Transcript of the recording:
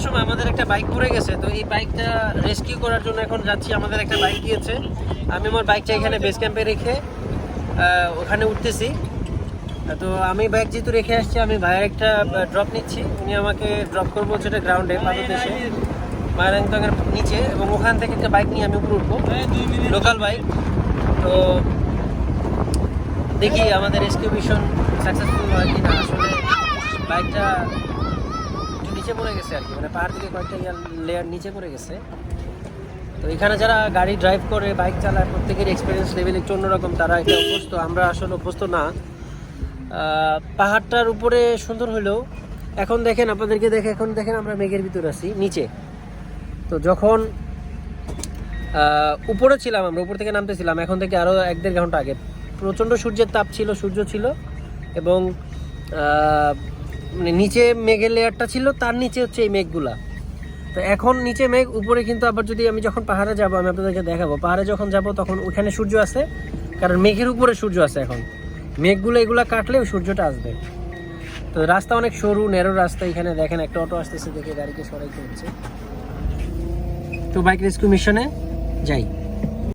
যাওয়ার সময় আমাদের একটা বাইক পড়ে গেছে, তো এই বাইকটা রেস্কিউ করার জন্য এখন যাচ্ছি। আমাদের একটা বাইক গিয়েছে। আমি আমার বাইকটা এখানে বেস ক্যাম্পে রেখে ওখানে উঠতেছি। তো আমি বাইক যেহেতু রেখে আসছি, আমি ভাইয়ের একটা ড্রপ নিচ্ছি। উনি আমাকে ড্রপ করব হচ্ছে গ্রাউন্ডে পাদদেশে মায়ারাংতংয়ের নিচে এবং ওখান থেকে একটা বাইক নিয়ে আমি উপরে উঠবো। লোকাল বাইক তো দেখি আমাদের রেস্কিউ মিশন সাকসেসফুল হয় কি না আসলে বাইকটা একটু নিচে পড়ে গেছে আর কি। মানে পাহাড় থেকে কয়েকটা ইয়ার লেয়ার নিচে পড়ে গেছে। তো এখানে যারা গাড়ি ড্রাইভ করে বাইক চালায়, প্রত্যেকের এক্সপিরিয়েন্স লেভেল একটু অন্যরকম, তারা এটা অভ্যস্ত, আমরা আসলে অভ্যস্ত না। পাহাড়টার উপরে সুন্দর হলেও, এখন দেখেন আপনাদেরকে দেখে, এখন দেখেন আমরা মেঘের ভিতরে আছি, নিচে। তো যখন উপরে ছিলাম আমরা, উপর থেকে নামতেছিলাম, এখন থেকে আরও এক দেড় ঘণ্টা আগে। প্রচণ্ড সূর্যের তাপ ছিল, সূর্য ছিল, এবং মানে নিচে মেঘের লেয়ারটা ছিল, তার নিচে হচ্ছে এই মেঘগুলা। তো এখন নিচে মেঘ, উপরে কিন্তু আবার যদি আমি যখন পাহাড়ে যাব, আমি আপনাদেরকে দেখাবো। পাহাড়ে যখন যাব, তখন ওখানে সূর্য আছে, কারণ মেঘের উপরে সূর্য আছে এখন। মেঘগুলো এগুলা কাটলে ওই সূর্যটা আসবে। তো রাস্তা অনেক সরু, ন্যারো রাস্তা এখানে দেখেন, একটা অটো আসতেছে দেখে গাড়িকে সরাইতে হচ্ছে। তো বাইক রেস্কিউ মিশনে যাই।